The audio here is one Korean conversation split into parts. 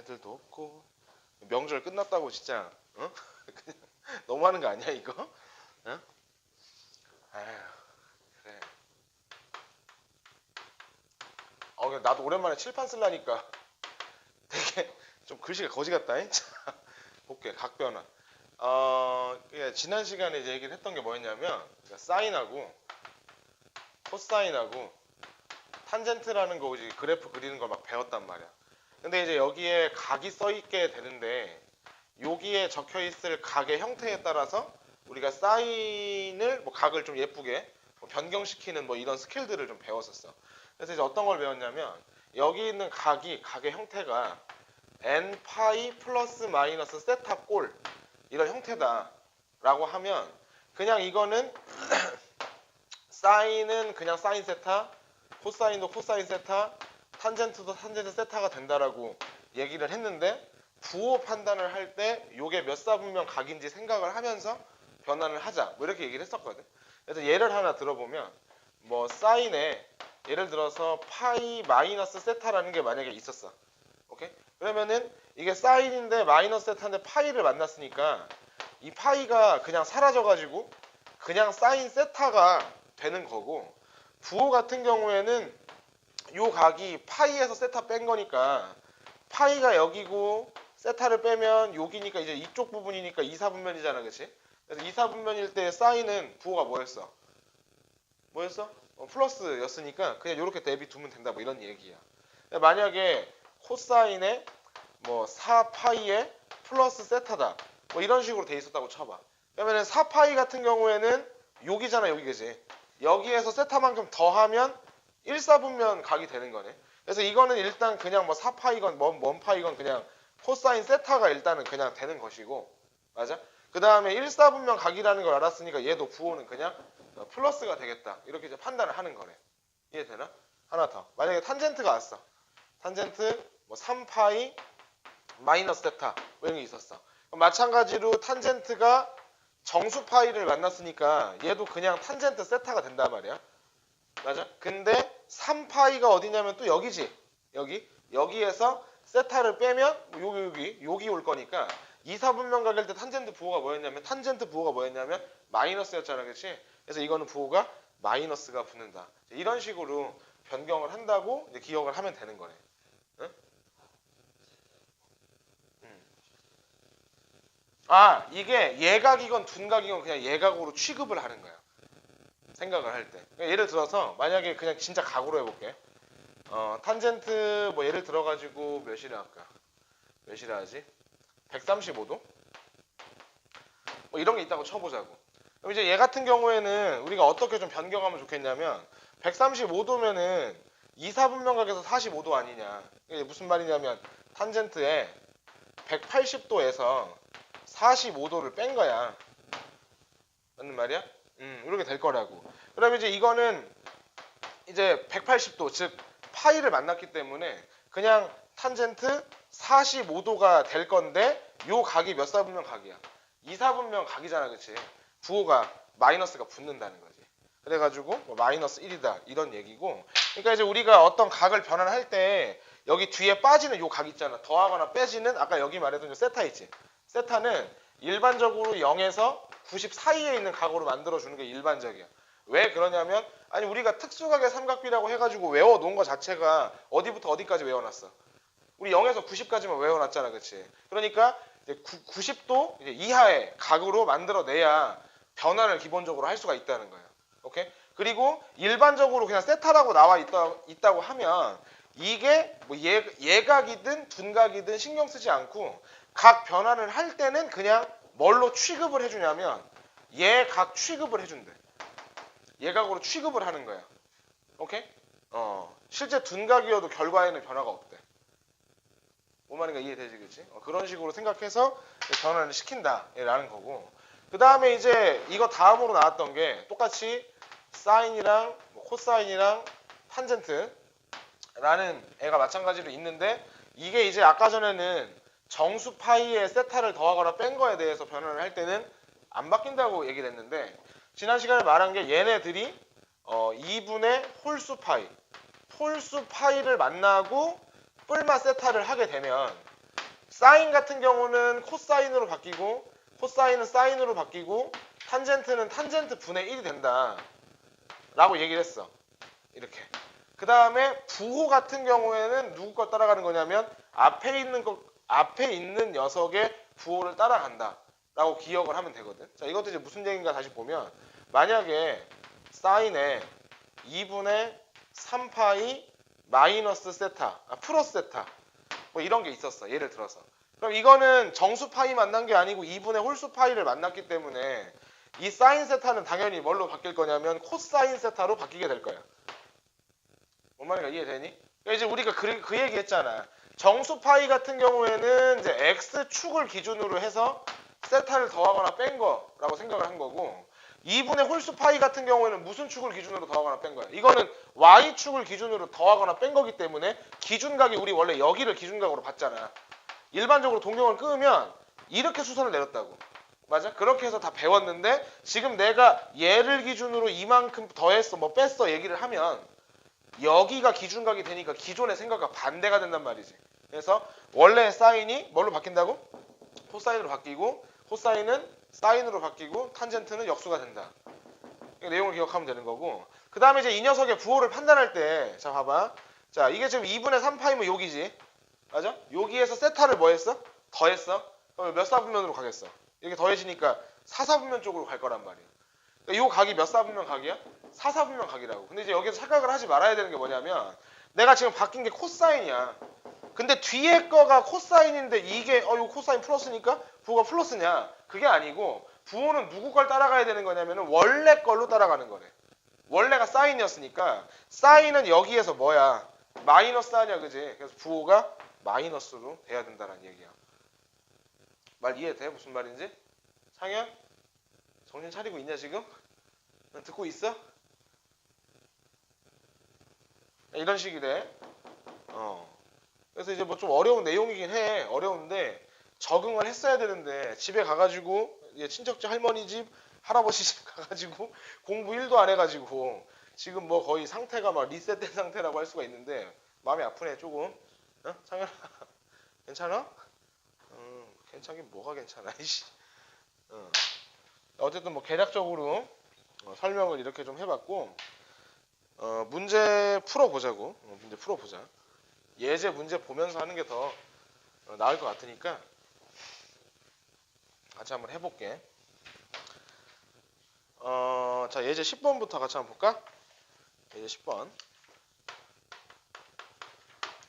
애들도 없고 명절 끝났다고 진짜 어? 그냥 너무 하는 거 아니야 이거? 어? 아휴 그래. 어 나도 오랜만에 칠판 쓸라니까 되게 좀 글씨가 거지 같다. 잉? 자, 볼게 각변화. 어 그게 지난 시간에 이제 얘기를 했던 게 뭐였냐면 그러니까 사인하고 코사인하고 탄젠트라는 거 이제 그래프 그리는 걸 막 배웠단 말이야. 근데 이제 여기에 각이 써 있게 되는데 여기에 적혀 있을 각의 형태에 따라서 우리가 사인을 뭐 각을 좀 예쁘게 뭐 변경시키는 뭐 이런 스킬들을 좀 배웠었어. 그래서 이제 어떤 걸 배웠냐면 여기 있는 각이 각의 형태가 n 파이 플러스 마이너스 세타 꼴 이런 형태다라고 하면 그냥 이거는 사인은 그냥 사인 세타, 코사인도 코사인 세타, 탄젠트도 탄젠트 세타가 된다라고 얘기를 했는데 부호 판단을 할 때 요게 몇 사분면 각인지 생각을 하면서 변환을 하자 뭐 이렇게 얘기를 했었거든. 그래서 예를 하나 들어보면 뭐 사인에 예를 들어서 파이 마이너스 세타라는 게 만약에 있었어. 오케이? 그러면은 이게 사인인데 마이너스 세타인데 파이를 만났으니까 이 파이가 그냥 사라져가지고 그냥 사인 세타가 되는 거고 부호 같은 경우에는 요 각이 파이에서 세타 뺀 거니까 파이가 여기고 세타를 빼면 여기니까 이제 이쪽 부분이니까 2, 4분면이잖아 그치? 그래서 2, 4분면일 때 사인은 부호가 뭐였어? 뭐였어? 어, 플러스였으니까 그냥 이렇게 대비 두면 된다 뭐 이런 얘기야 만약에 코사인에 뭐 4파이에 플러스 세타다 뭐 이런 식으로 돼 있었다고 쳐봐 그러면은 4파이 같은 경우에는 여기잖아 여기 그지 여기에서 세타만큼 더하면 1, 4분면 각이 되는 거네. 그래서 이거는 일단 그냥 뭐 4파이건 뭔, 뭔 파이건 그냥 코사인 세타가 일단은 그냥 되는 것이고 맞아? 그 다음에 1, 4분면 각이라는 걸 알았으니까 얘도 부호는 그냥 어, 플러스가 되겠다. 이렇게 이제 판단을 하는 거네. 이해되나? 하나 더. 만약에 탄젠트가 왔어. 탄젠트 뭐 3파이 마이너스 세타 뭐 이런 게 있었어. 마찬가지로 탄젠트가 정수 파이를 만났으니까 얘도 그냥 탄젠트 세타가 된단 말이야. 맞아? 근데 3파이가 어디냐면 또 여기지 여기 여기에서 세타를 빼면 여기 여기 여기 올 거니까 2, 4분면 각일 때 탄젠트 부호가 뭐였냐면 탄젠트 부호가 뭐였냐면 마이너스였잖아 그렇지? 그래서 이거는 부호가 마이너스가 붙는다 이런 식으로 변경을 한다고 기억을 하면 되는 거네 응? 음. 아 이게 예각이건 둔각이건 그냥 예각으로 취급을 하는 거야 생각을 할 때. 그러니까 예를 들어서 만약에 그냥 진짜 각으로 해볼게. 어, 탄젠트 뭐 예를 들어가지고 몇이라 할까? 몇이라 하지? 135도? 뭐 이런 게 있다고 쳐보자고. 그럼 이제 얘 같은 경우에는 우리가 어떻게 좀 변경하면 좋겠냐면 135도면은 2, 4분면각에서 45도 아니냐. 이게 무슨 말이냐면 탄젠트에 180도에서 45도를 뺀 거야. 맞는 말이야? 음, 이렇게 될 거라고. 그 다음에 이제 이거는 이제 180도 즉 파이를 만났기 때문에 그냥 탄젠트 45도가 될 건데 요 각이 몇 사분면 각이야? 2, 4분면 각이잖아, 그렇지? 부호가 마이너스가 붙는다는 거지. 그래가지고 뭐 마이너스 1이다 이런 얘기고. 그러니까 이제 우리가 어떤 각을 변환할 때 여기 뒤에 빠지는 요 각 있잖아. 더하거나 빼지는 아까 여기 말했던 요 세타 있지. 세타는 일반적으로 0에서 90 사이에 있는 각으로 만들어주는 게 일반적이야. 왜 그러냐면 아니 우리가 특수각의 삼각비라고 해가지고 외워놓은 거 자체가 어디부터 어디까지 외워놨어. 우리 0에서 90까지만 외워놨잖아, 그렇지? 그러니까 이제 90, 도 이하의 각으로 만들어내야 변환을 기본적으로 할 수가 있다는 거예요. 오케이? 그리고 일반적으로 그냥 세타라고 나와 있다, 있다고 하면 이게 뭐 예, 예각이든 둔각이든 신경 쓰지 않고 각 변환을 할 때는 그냥 뭘로 취급을 해주냐면 얘각 취급을 해준대. 예각으로 취급을 하는 거야. 오케이? 어, 실제 둔각이어도 결과에는 변화가 없대. 뭔 말인가 이해되지, 그치? 어, 그런 식으로 생각해서 변화를 시킨다라는 거고. 그 다음에 이제 이거 다음으로 나왔던 게 똑같이 사인이랑 뭐 코사인이랑 탄젠트라는 애가 마찬가지로 있는데 이게 이제 아까 전에는 정수 파이에 세타를 더하거나 뺀 거에 대해서 변환을 할 때는 안 바뀐다고 얘기를 했는데 지난 시간에 말한 게 얘네들이 어 2분의 홀수 파이 홀수 파이를 만나고 뿔마 세타를 하게 되면 사인 같은 경우는 코사인으로 바뀌고 코사인은 사인으로 바뀌고 탄젠트는 탄젠트 분의 1이 된다. 라고 얘기를 했어. 이렇게. 그 다음에 부호 같은 경우에는 누구 거 따라가는 거냐면 앞에 있는 거 앞에 있는 녀석의 부호를 따라간다. 라고 기억을 하면 되거든. 자, 이것도 이제 무슨 얘기인가 다시 보면 만약에 사인에 2분의 3파이 마이너스 세타, 아, 플러스 세타 뭐 이런 게 있었어. 예를 들어서. 그럼 이거는 정수 파이 만난 게 아니고 2분의 홀수 파이를 만났기 때문에 이 사인 세타는 당연히 뭘로 바뀔 거냐면 코사인 세타로 바뀌게 될 거야. 뭔 말인가 이해되니? 그러니까 이제 우리가 그, 그 얘기 했잖아. 정수 파이 같은 경우에는 이제 x축을 기준으로 해서 세타를 더하거나 뺀 거라고 생각을 한 거고 2분의 홀수 파이 같은 경우에는 무슨 축을 기준으로 더하거나 뺀 거야? 이거는 y축을 기준으로 더하거나 뺀 거기 때문에 기준각이 우리 원래 여기를 기준각으로 봤잖아. 일반적으로 동경을 끄면 이렇게 수선을 내렸다고. 맞아? 그렇게 해서 다 배웠는데 지금 내가 얘를 기준으로 이만큼 더했어 뭐 뺐어 얘기를 하면 여기가 기준각이 되니까 기존의 생각과 반대가 된단 말이지. 그래서 원래 사인이 뭘로 바뀐다고? 코사인으로 바뀌고 코사인은 사인으로 바뀌고 탄젠트는 역수가 된다. 이 내용을 기억하면 되는 거고 그 다음에 이제 이 녀석의 부호를 판단할 때 자 봐봐 자 이게 지금 2분의 3파이면 여기지 맞아? 여기에서 세타를 뭐 했어? 더했어? 그러면 몇 사분면으로 가겠어? 이렇게 더해지니까 4사분면 쪽으로 갈 거란 말이야 그러니까 이 각이 몇 사분면 각이야? 4사분면 각이라고 근데 이제 여기서 착각을 하지 말아야 되는 게 뭐냐면 내가 지금 바뀐 게 코사인이야 근데 뒤에 거가 코사인인데 이게 어 이거 코사인 플러스니까 부호가 플러스냐 그게 아니고 부호는 누구 걸 따라가야 되는 거냐면은 원래 걸로 따라가는 거래. 원래가 사인이었으니까 사인은 여기에서 뭐야? 마이너스 아니야, 그지? 그래서 부호가 마이너스로 돼야 된다는 얘기야. 말 이해돼? 무슨 말인지? 상현? 정신 차리고 있냐 지금? 듣고 있어? 이런 식이래. 어. 그래서 이제 뭐 좀 어려운 내용이긴 해. 어려운데 적응을 했어야 되는데 집에 가가지고 친척집 할머니 집 할아버지 집 가가지고 공부 1도 안 해가지고 지금 뭐 거의 상태가 막 리셋된 상태라고 할 수가 있는데 마음이 아프네 조금 어? 창현아 괜찮아? 음, 괜찮긴 뭐가 괜찮아 이씨 어. 어쨌든 뭐 개략적으로 어, 설명을 이렇게 좀 해봤고 어, 문제 풀어보자고 어, 문제 풀어보자 예제 문제 보면서 하는 게 더 나을 것 같으니까 같이 한번 해볼게. 어, 자 예제 10번부터 같이 한번 볼까? 예제 10번.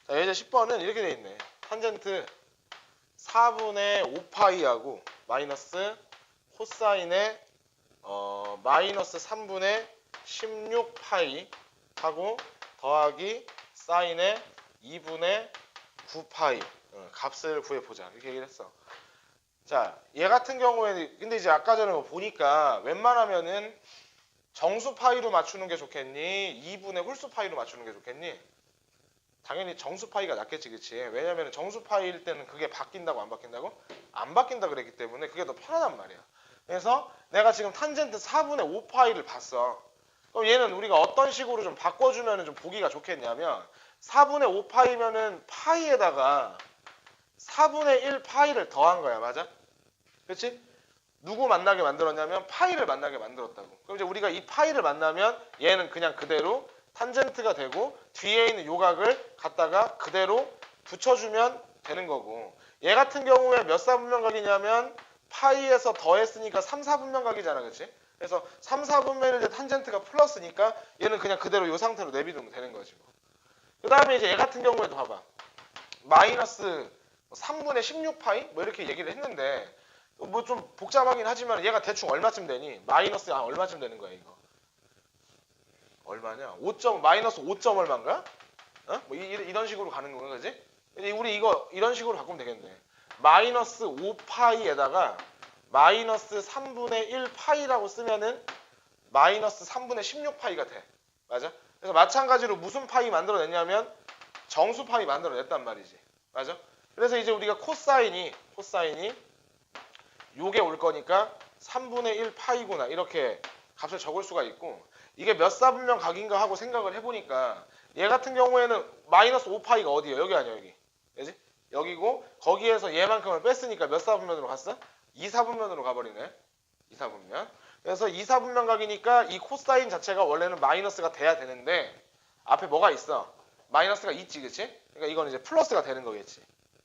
자 예제 10번은 이렇게 돼 있네. 탄젠트 4분의 5파이하고 마이너스 코사인의 어, 마이너스 3분의 16파이 하고 더하기 사인의 2분의 9파이 어, 값을 구해보자 이렇게 얘기를 했어. 자, 얘 같은 경우에는 근데 이제 아까 전에 뭐 보니까 웬만하면은 정수 파이로 맞추는 게 좋겠니? 2분의 홀수 파이로 맞추는 게 좋겠니? 당연히 정수 파이가 낫겠지, 그치? 왜냐면 정수 파이일 때는 그게 바뀐다고 안 바뀐다고? 안 바뀐다 그랬기 때문에 그게 더 편하단 말이야. 그래서 내가 지금 탄젠트 4분의 5 파이를 봤어. 그럼 얘는 우리가 어떤 식으로 좀 바꿔주면 좀 보기가 좋겠냐면 4분의 5 파이면은 파이에다가 4분의 1 파이를 더한 거야. 맞아? 그렇지? 누구 만나게 만들었냐면 파이를 만나게 만들었다고. 그럼 이제 우리가 이 파이를 만나면 얘는 그냥 그대로 탄젠트가 되고 뒤에 있는 요각을 갖다가 그대로 붙여주면 되는 거고 얘 같은 경우에 몇 사분면각이냐면 파이에서 더했으니까 3, 4분면각이잖아. 그렇지? 그래서 3, 4분면일 때 탄젠트가 플러스니까 얘는 그냥 그대로 이 상태로 내비두면 되는 거지. 뭐. 그 다음에 이제 얘 같은 경우에도 봐봐. 마이너스 3분의 16파이? 뭐 이렇게 얘기를 했는데 뭐 좀 복잡하긴 하지만 얘가 대충 얼마쯤 되니? 마이너스 아 얼마쯤 되는 거야 이거? 얼마냐? 5점 마이너스 5점 얼마인가? 어? 뭐 이, 런 식으로 가는 거야 그지? 우리 이거 이런 식으로 바꾸면 되겠네. 마이너스 5파이에다가 마이너스 3분의 1파이라고 쓰면은 마이너스 3분의 16파이가 돼. 맞아? 그래서 마찬가지로 무슨 파이 만들어냈냐면 정수 파이 만들어냈단 말이지. 맞아? 그래서 이제 우리가 코사인이 코사인이 요게 올 거니까 3분의 1 파이구나 이렇게 값을 적을 수가 있고 이게 몇 사분면 각인가 하고 생각을 해보니까 얘 같은 경우에는 마이너스 5파이가 어디예요? 여기 아니야 여기. 그지? 여기고 거기에서 얘만큼을 뺐으니까 몇 사분면으로 갔어? 2사분면으로 가버리네. 2사분면. 그래서 2사분면 각이니까 이 코사인 자체가 원래는 마이너스가 돼야 되는데 앞에 뭐가 있어? 마이너스가 있지, 그치? 그러니까 이건 이제 플러스가 되는 거겠지.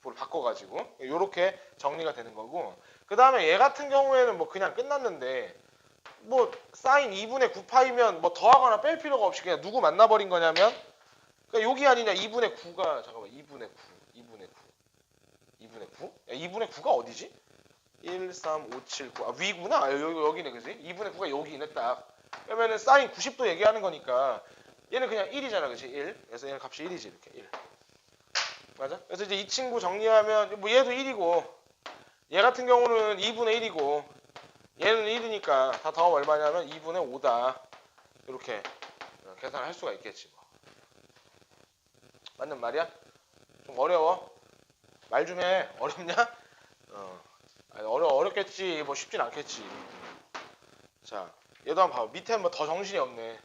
를 바꿔가지고 이렇게 정리가 되는 거고 그 다음에 얘 같은 경우에는 뭐 그냥 끝났는데 뭐 사인 2분의 9파이면 뭐 더하거나 뺄 필요가 없이 그냥 누구 만나버린 거냐면 그러니까 여기 아니냐 2분의 9가 잠깐만 2분의 9 2분의 9 2분의 9? 야, 2분의 9가 어디지? 1, 3, 5, 7, 9. 아, 위구나. 아, 여기, 여기네, 그지? 2분의 9가 여기네, 딱. 그러면은 사인 90도 얘기하는 거니까 얘는 그냥 1이잖아, 그지? 1. 그래서 얘는 값이 1이지, 이렇게. 1. 맞아? 그래서 이제 이 친구 정리하면 뭐 얘도 1이고 얘 같은 경우는 2분의 1이고 얘는 1이니까 다 더하면 얼마냐면 2분의 5다. 이렇게 어, 계산을 할 수가 있겠지, 뭐. 맞는 말이야? 좀 어려워? 말 좀 해. 어렵냐? 어. 어려 어렵겠지. 뭐 쉽진 않겠지. 자, 얘도 한번 봐봐. 밑에 뭐더 정신이 없네.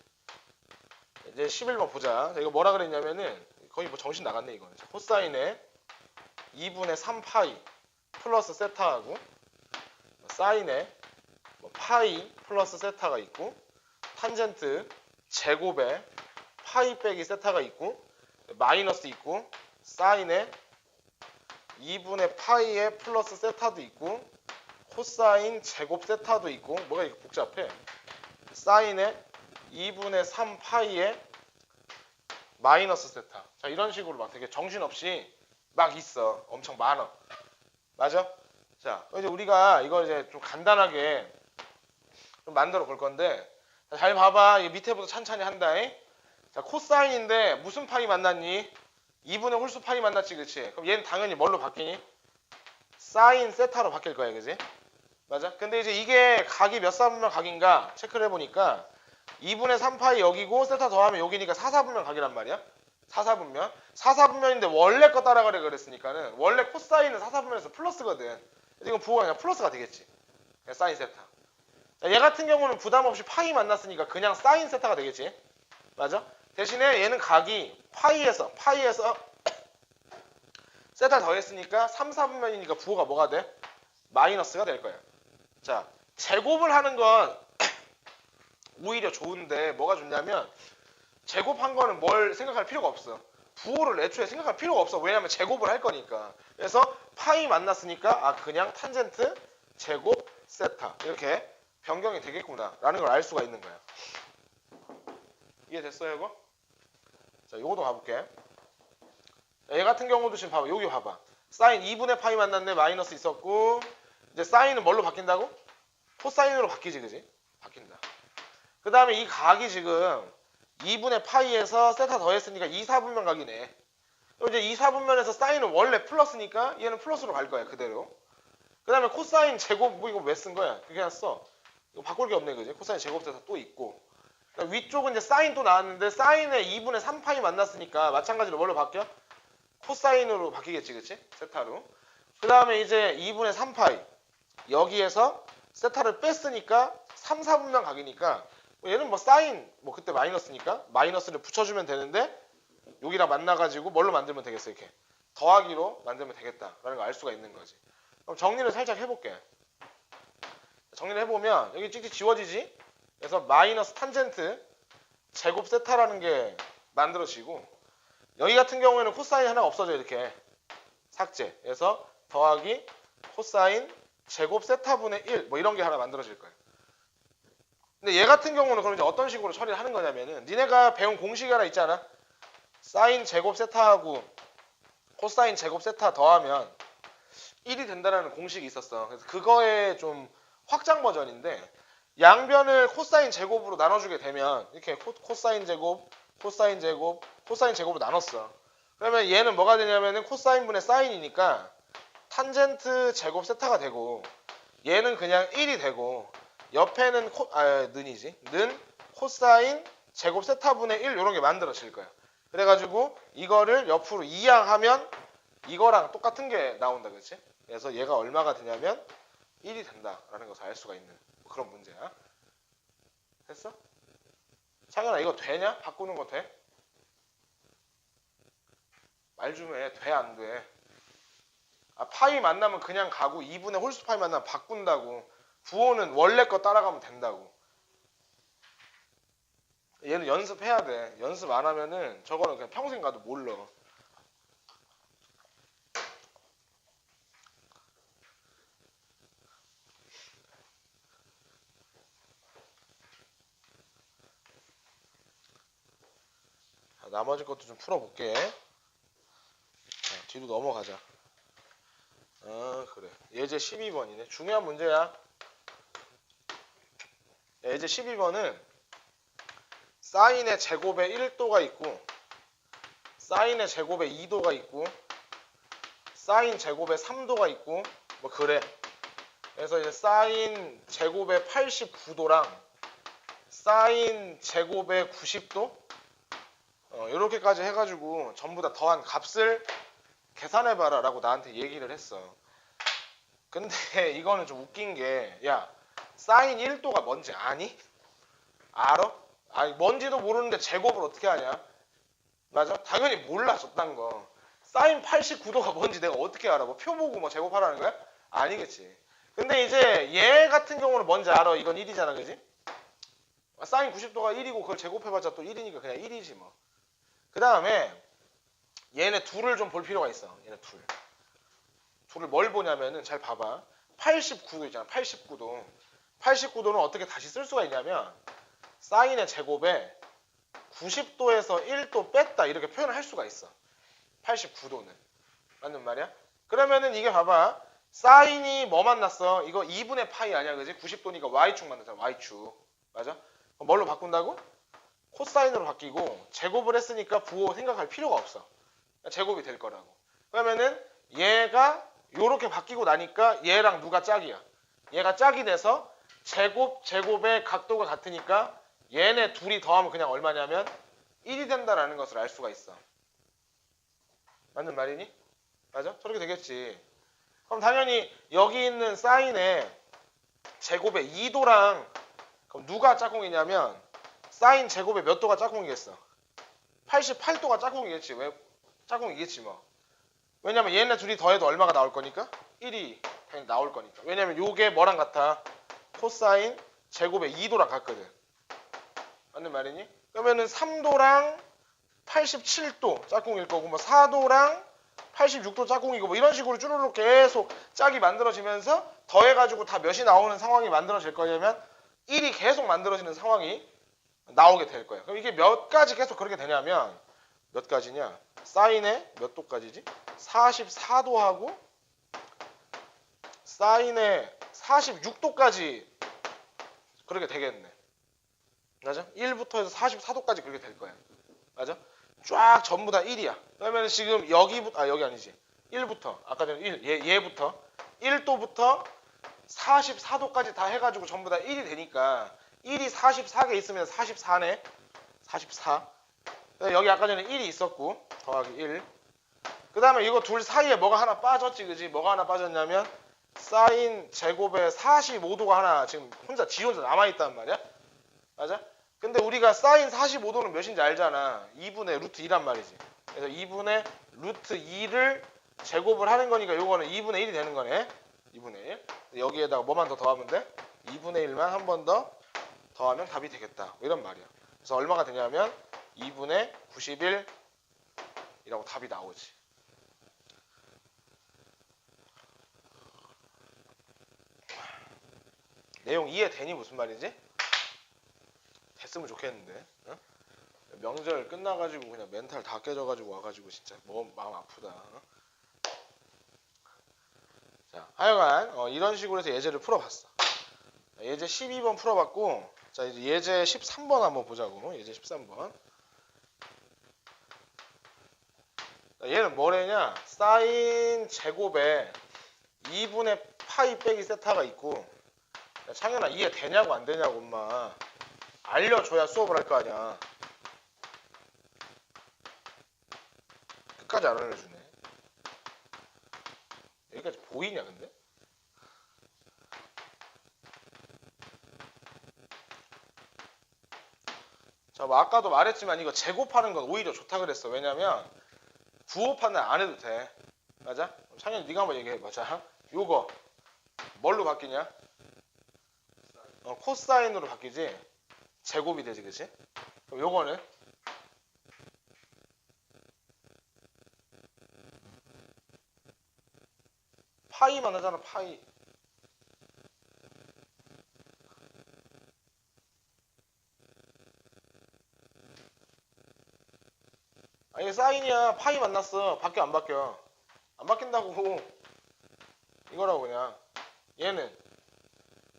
이제 11번 보자. 자, 이거 뭐라 그랬냐면은 거의 뭐 정신 나갔네 이거는. 자, 코사인에 2분의 3파이 플러스 세타하고 사인에 뭐 파이 플러스 세타가 있고 탄젠트 제곱에 파이 빼기 세타가 있고 마이너스 있고 사인에 2분의 파이에 플러스 세타도 있고 코사인 제곱 세타도 있고 뭐가 이렇게 복잡해 사인에 2분의 3 파이에 마이너스 세타 자 이런 식으로 막 되게 정신없이 막 있어 엄청 많아 맞아? 자 이제 우리가 이걸 이제 좀 간단하게 좀 만들어 볼 건데 자, 잘 봐봐 이 밑에부터 찬찬히 한다잉 자 코사인인데 무슨 파이 만났니? 2분의 홀수 파이 만났지 그치? 그럼 얘는 당연히 뭘로 바뀌니? 사인 세타로 바뀔 거야 그지? 맞아? 근데 이제 이게 각이 몇 사분면 각인가 체크를 해보니까 2분의 3파이 여기고 세타 더하면 여기니까 4사분면 각이란 말이야 4사분면 4사분면인데 원래 거 따라가래 그랬으니까는 원래 코사인은 4사분면에서 플러스거든 이건 부호가 그냥 플러스가 되겠지 사인 세타 자, 얘 같은 경우는 부담 없이 파이 만났으니까 그냥 사인 세타가 되겠지 맞아? 대신에 얘는 각이 파이에서 파이에서 세타 더했으니까 3, 4분면이니까 부호가 뭐가 돼? 마이너스가 될 거야. 자, 제곱을 하는 건 오히려 좋은데 뭐가 좋냐면 제곱한 거는 뭘 생각할 필요가 없어. 부호를 애초에 생각할 필요가 없어. 왜냐면 제곱을 할 거니까. 그래서 파이 만났으니까 아 그냥 탄젠트 제곱 세타 이렇게 변경이 되겠구나 라는 걸 알 수가 있는 거야. 이해됐어요, 이거? 자, 요것도 가볼게. 자, 얘 같은 경우도 지금 봐봐. 여기 봐봐. 사인 2분의 파이 만났네. 마이너스 있었고. 이제 사인은 뭘로 바뀐다고? 코사인으로 바뀌지, 그지? 바뀐다. 그 다음에 이 각이 지금 2분의 파이에서 세타 더했으니까 2, 4분면 각이네. 이제 2, 4분면에서 사인은 원래 플러스니까 얘는 플러스로 갈 거야, 그대로. 그 다음에 코사인 제곱, 뭐 이거 왜 쓴 거야? 그냥 써. 이거 바꿀 게 없네, 그지? 코사인 제곱 세타 또 있고. 위쪽은 이제 사인 또 나왔는데 사인에 2분의 3파이 만났으니까 마찬가지로 뭘로 바뀌어? 코사인으로 바뀌겠지 그치? 세타로 그 다음에 이제 2분의 3파이 여기에서 세타를 뺐으니까 3, 4분면 각이니까 얘는 뭐 사인 뭐 그때 마이너스니까 마이너스를 붙여주면 되는데 여기랑 만나가지고 뭘로 만들면 되겠어 이렇게? 더하기로 만들면 되겠다라는 걸 알 수가 있는 거지. 그럼 정리를 살짝 해볼게. 정리를 해보면 여기 찍찍 지워지지? 그래서 마이너스 탄젠트 제곱 세타라는 게 만들어지고 여기 같은 경우에는 코사인 하나 없어져 이렇게. 삭제. 그래서 더하기 코사인 제곱 세타분의 1 뭐 이런 게 하나 만들어질 거예요. 근데 얘 같은 경우는 그럼 이제 어떤 식으로 처리를 하는 거냐면은 니네가 배운 공식이 하나 있잖아. 사인 제곱 세타하고 코사인 제곱 세타 더하면 1이 된다는 공식이 있었어. 그래서 그거의 좀 확장 버전인데 양변을 코사인 제곱으로 나눠주게 되면 이렇게 코, 코사인 제곱, 코사인 제곱, 코사인 제곱으로 나눴어. 그러면 얘는 뭐가 되냐면은 코사인 분의 사인이니까 탄젠트 제곱 세타가 되고 얘는 그냥 1이 되고 옆에는 코, 아, 는이지. 는 코사인 제곱 세타분의 1 이런 게 만들어질 거야. 그래가지고 이거를 옆으로 이항하면 이거랑 똑같은 게 나온다, 그렇지? 그래서 얘가 얼마가 되냐면 1이 된다라는 것을 알 수가 있는 그런 문제야. 됐어? 창현아 이거 되냐? 바꾸는 거 돼? 말 좀 해. 돼? 안 돼? 아, 파이 만나면 그냥 가고 2분의 홀수 파이 만나면 바꾼다고. 부호는 원래 거 따라가면 된다고. 얘는 연습해야 돼. 연습 안 하면은 저거는 그냥 평생 가도 몰라. 자, 나머지 것도 좀 풀어볼게. 자, 뒤로 넘어가자. 아, 그래. 예제 12번이네. 중요한 문제야. 예제 12번은 사인의 제곱에 1도가 있고 사인의 제곱에 2도가 있고 사인 제곱에 3도가 있고 뭐 그래. 그래서 이제 사인 제곱에 89도랑 사인 제곱에 90도 어, 이렇게까지 해가지고 전부 다 더한 값을 계산해봐라 라고 나한테 얘기를 했어. 근데 이거는 좀 웃긴 게, 야, 사인 1도가 뭔지 아니? 알아? 아니, 뭔지도 모르는데 제곱을 어떻게 하냐? 맞아? 당연히 몰라, 저딴 거. 사인 89도가 뭔지 내가 어떻게 알아? 뭐 표 보고 뭐 제곱하라는 거야? 아니겠지. 근데 이제 얘 같은 경우는 뭔지 알아? 이건 1이잖아, 그지? 사인 90도가 1이고 그걸 제곱해봤자 또 1이니까 그냥 1이지 뭐. 그 다음에 얘네 둘을 좀 볼 필요가 있어. 얘네 둘. 둘을 뭘 보냐면은 잘 봐봐. 89도 있잖아. 89도. 89도는 어떻게 다시 쓸 수가 있냐면 사인의 제곱에 90도에서 1도 뺐다 이렇게 표현을 할 수가 있어. 89도는. 맞는 말이야? 그러면은 이게 봐봐. 사인이 뭐 만났어? 이거 2분의 파이 아니야, 그지? 90도니까 y축 만났잖아, y축. 맞아? 뭘로 바꾼다고? 코사인으로 바뀌고 제곱을 했으니까 부호 생각할 필요가 없어. 제곱이 될 거라고. 그러면은 얘가 요렇게 바뀌고 나니까 얘랑 누가 짝이야? 얘가 짝이 돼서 제곱 제곱의 각도가 같으니까 얘네 둘이 더하면 그냥 얼마냐면 1이 된다라는 것을 알 수가 있어. 맞는 말이니? 맞아? 저렇게 되겠지. 그럼 당연히 여기 있는 사인의 제곱의 2도랑 그럼 누가 짝꿍이냐면 사인 제곱의 몇 도가 짝꿍이겠어? 88도가 짝꿍이겠지. 왜 짝꿍이겠지 뭐. 왜냐면 얘네 둘이 더해도 얼마가 나올 거니까? 1이 당연히 나올 거니까. 왜냐면 요게 뭐랑 같아? 코사인 제곱의 2도랑 같거든. 맞는 말이니? 그러면은 3도랑 87도 짝꿍일 거고 뭐 4도랑 86도 짝꿍이고 뭐 이런 식으로 쭈루룩 계속 짝이 만들어지면서 더해가지고 다 몇이 나오는 상황이 만들어질 거냐면 1이 계속 만들어지는 상황이 나오게 될 거예요. 그럼 이게 몇 가지 계속 그렇게 되냐면 몇 가지냐? 사인의 몇 도까지지? 44도하고 사인의 46도까지 그렇게 되겠네. 맞아? 1부터 해서 44도까지 그렇게 될 거야. 맞아? 쫙 전부 다 1이야. 그러면 지금 여기부터 아 여기 아니지. 1부터 아까 전에 1 얘, 얘부터 1도부터 44도까지 다 해가지고 전부 다 1이 되니까 1이 44개 있으면 44네. 44. 여기 아까 전에 1이 있었고 더하기 1. 그 다음에 이거 둘 사이에 뭐가 하나 빠졌지 그지? 뭐가 하나 빠졌냐면 사인 제곱에 45도가 하나 지금 혼자 지 혼자 남아있단 말이야. 맞아? 근데 우리가 사인 45도는 몇인지 알잖아. 2분의 루트 2란 말이지. 그래서 2분의 루트 2를 제곱을 하는 거니까 요거는 2분의 1이 되는 거네. 2분의 1. 여기에다가 뭐만 더 더하면 돼? 2분의 1만 한 번 더 더하면 답이 되겠다. 뭐 이런 말이야. 그래서 얼마가 되냐면 2분의 91이라고 답이 나오지. 내용 이해되니 무슨 말이지? 됐으면 좋겠는데. 어? 명절 끝나가지고 그냥 멘탈 다 깨져가지고 와가지고 진짜 뭐 마음 아프다. 어? 자, 하여간 어, 이런 식으로 해서 예제를 풀어봤어. 예제 12번 풀어봤고, 자 이제 예제 13번 한번 보자고. 예제 13번. 자, 얘는 뭐래냐? 사인 제곱에 2분의 파이 빼기 세타가 있고, 야, 창현아 이해 되냐고 안 되냐고 엄마. 알려줘야 수업을 할 거 아니야. 끝까지 안 알려주네. 여기까지 보이냐 근데? 자, 뭐 아까도 말했지만 이거 제곱하는 건 오히려 좋다 그랬어. 왜냐면 부호 판단 안 해도 돼. 맞아? 창현이 네가 한번 얘기해봐. 자, 요거 뭘로 바뀌냐? 어, 코사인으로 바뀌지? 제곱이 되지, 그치? 그럼 요거는 파이만 하잖아, 파이. 아, 이게 사인이야. 파이 만났어. 바뀌어, 안 바뀌어? 안 바뀐다고. 이거라고, 그냥. 얘는.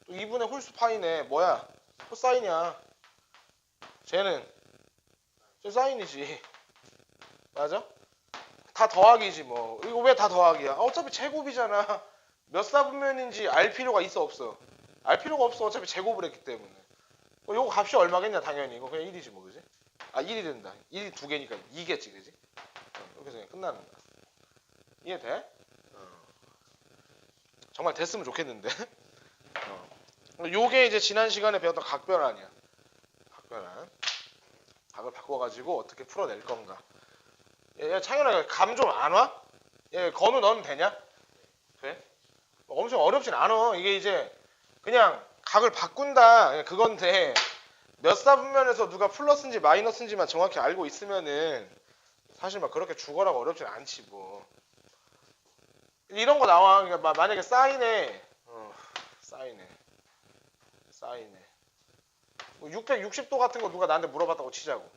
또 2분의 홀수 파이네. 뭐야? 코사인이야. 쟤는. 저 사인이지. 맞아? 다 더하기지, 뭐. 이거 왜 다 더하기야? 아, 어차피 제곱이잖아. 몇 사분면인지 알 필요가 있어, 없어? 알 필요가 없어. 어차피 제곱을 했기 때문에. 어, 요거 값이 얼마겠냐, 당연히. 이거 그냥 1이지, 뭐, 그지? 아 1이 된다. 1이 두 개니까 2겠지, 그지? 어, 이렇게 해서 그냥 끝나는 거야. 이해돼? 어. 정말 됐으면 좋겠는데. 어. 요게 이제 지난 시간에 배웠던 각변환이야. 각변환. 각을 바꿔가지고 어떻게 풀어낼 건가. 야, 야 창현아, 감 좀 안 와? 예, 건우 넣으면 되냐? 돼? 뭐 엄청 어렵진 않아. 이게 이제 그냥 각을 바꾼다. 예, 그건데 몇 사분면에서 누가 플러스인지 마이너스인지만 정확히 알고 있으면은 사실 막 그렇게 죽어라고 어렵진 않지 뭐. 이런 거 나와. 그러니까 마- 만약에 사인에 어, 사인에 사인에 뭐 660도 같은 거 누가 나한테 물어봤다고 치자고.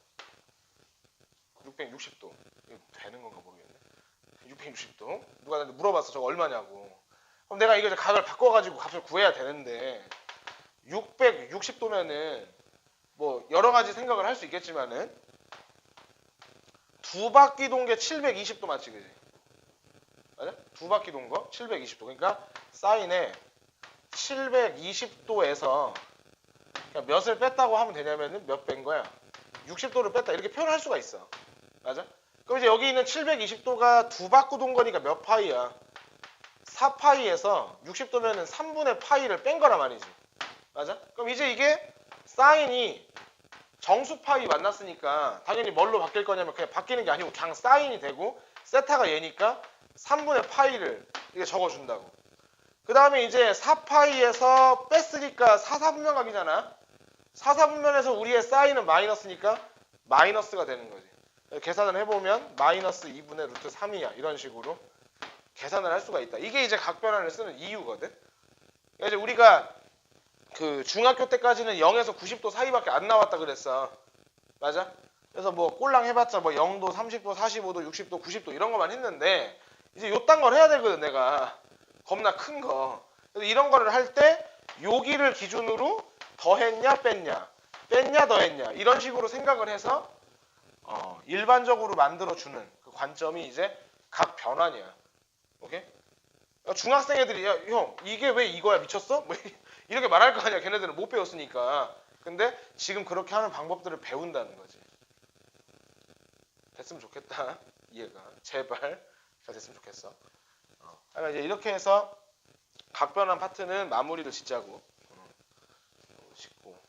660도 이거 되는 건가 모르겠네. 660도 누가 나한테 물어봤어. 저거 얼마냐고. 그럼 내가 이거 각을 바꿔가지고 값을 구해야 되는데 660도면은 뭐 여러 가지 생각을 할 수 있겠지만은 두 바퀴 돈게 720도 맞지 그지? 맞아? 두 바퀴 돈거 720도 그러니까 사인에 720도에서 몇을 뺐다고 하면 되냐면은 몇뺀 거야? 60도를 뺐다 이렇게 표현할 수가 있어 맞아? 그럼 이제 여기 있는 720도가 두 바퀴 돈 거니까 몇 파이야? 4파이에서 60도면 은 3분의 파이를 뺀 거란 말이지 맞아? 그럼 이제 이게 사인이 정수 파이 만났으니까 당연히 뭘로 바뀔 거냐면 그냥 바뀌는 게 아니고 그냥 사인이 되고 세타가 얘니까 3분의 파이를 이게 적어준다고. 그 다음에 이제 4파이에서 뺐으니까 4사분면 각이잖아. 4사분면에서 우리의 사인은 마이너스니까 마이너스가 되는 거지. 계산을 해보면 마이너스 2분의 루트 3이야. 이런 식으로 계산을 할 수가 있다. 이게 이제 각변환을 쓰는 이유거든. 그러니까 이제 우리가 그 중학교 때까지는 0에서 90도 사이밖에 안 나왔다 그랬어. 맞아? 그래서 뭐 꼴랑 해봤자 뭐 0도, 30도, 45도, 60도, 90도 이런 것만 했는데 이제 요딴 걸 해야 되거든 내가 겁나 큰 거. 이런 거를 할 때 여기를 기준으로 더했냐 뺐냐, 뺐냐 더했냐 이런 식으로 생각을 해서 어, 일반적으로 만들어 주는 그 관점이 이제 각 변환이야. 오케이? 중학생 애들이 야, 형 이게 왜 이거야 미쳤어? 뭐 이렇게 말할 거 아니야. 걔네들은 못 배웠으니까. 근데 지금 그렇게 하는 방법들을 배운다는 거지. 됐으면 좋겠다. 이해가. 제발. 잘 됐으면 좋겠어. 어. 그러니까 이제 이렇게 해서 각변환 파트는 마무리를 짓자고. 어. 짓고.